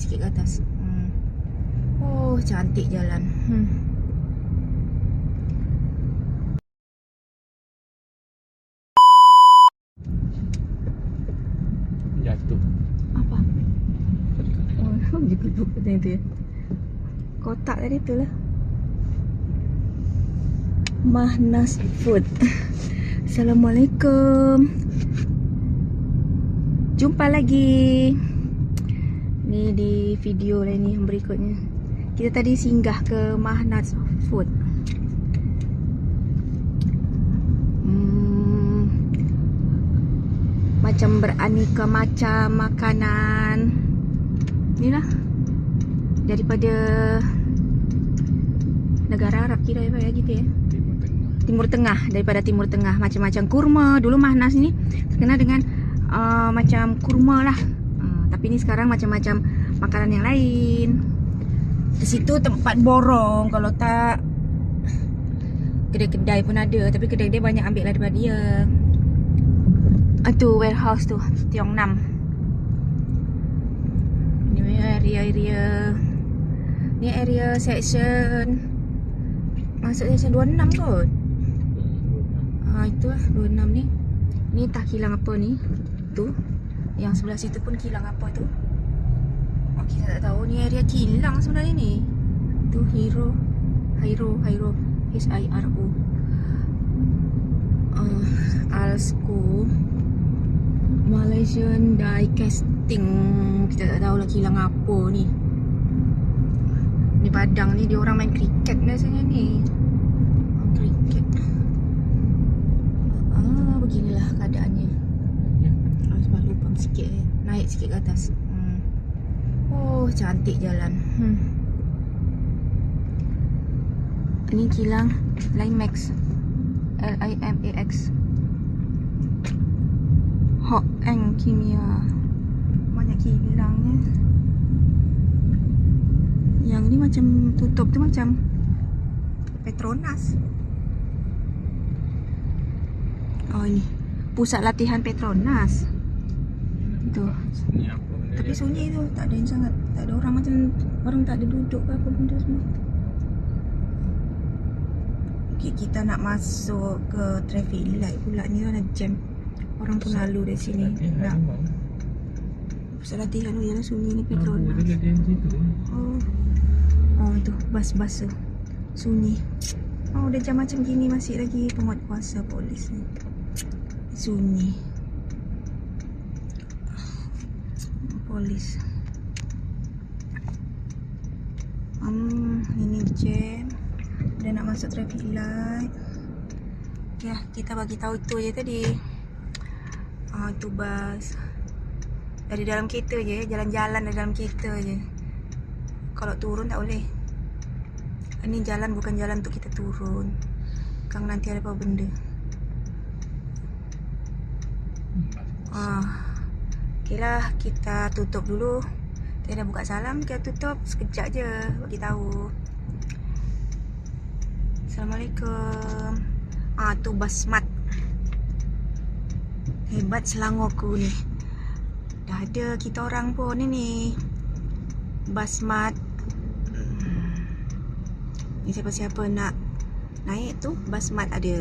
sikit ke atas. Hmm. Oh, cantik jalan. Hmm. Jatuh. Apa? Oh, dia duduk kat tu ya. Kotak tadi tu lah. Mahnas Food. Assalamualaikum. Jumpa lagi. Di video lain ni yang berikutnya. Kita tadi singgah ke Mahnas Food. Hmm, macam beraneka macam makanan. Inilah daripada negara Arab kira apa ya gitu ya. Timur Tengah. Timur Tengah daripada Timur Tengah macam-macam kurma. Dulu Mahnas ni terkenal dengan uh, macam kurma lah. Uh, tapi ni sekarang macam-macam makanan yang lain. Di situ tempat borong kalau tak kedai-kedai pun ada tapi kedai dia banyak ambil lah daripada dia. Itu warehouse tu Tiong Nam. Ni area-area Ni area section Masuk section 26 kot Ha itu lah 26 ni Ni tak kilang apa ni Tu Yang sebelah situ pun kilang apa tu Kita tak tahu ni area kilang sebenarnya ni. Tu Hero. Hiro Hiro H-I-R-O uh, Alsco. Malaysian Die Casting Kita tak tahu lah kilang apa ni. Ni Padang ni dia orang main kriket biasanya ni. Kriket Ah, beginilah keadaannya. Ah, Sebab lubang sikit eh. Naik sikit ke atas. hmm. Oh cantik jalan. Hmm. Ni kilang Limax L-I-M-A-X Hok Eng Kimia. Banyak kilangnya. Yang ni macam tutup tu macam Petronas. Oh ini. Pusat latihan Petronas. Tu benda Tapi sunyi tu Tak ada yang sangat Tak ada orang macam Orang tak ada duduk ke apa benda semua Okay, kita nak masuk ke traffic light pula ni ada jam Orang pun lalu dari sini Nak. Pusat latihan tu ialah sunyi ni latihan situ. Oh. Oh itu bas-bas tu. Sunyi. Oh dah jam macam gini masih lagi penguat kuasa polis ni. Sunyi. Polis. Hmm, ini jam. Dah nak masuk traffic light. Ya, kita bagi tahu tu je tadi. Ah, tu bas. Dari dalam kereta je, jalan-jalan dari dalam kereta je. Kalau turun tak boleh. Ini jalan bukan jalan untuk kita turun. Kang nanti ada apa benda. Ah. Okey lah, kita tutup dulu. Tadi dah buka salam, kita tutup sekejap je bagi tahu. Assalamualaikum. Ah tu basmat. Hebat Selangorku ni. Dah ada kita orang pun ni ni. Basmat. Hmm. Ni siapa-siapa nak naik tu basmat ada.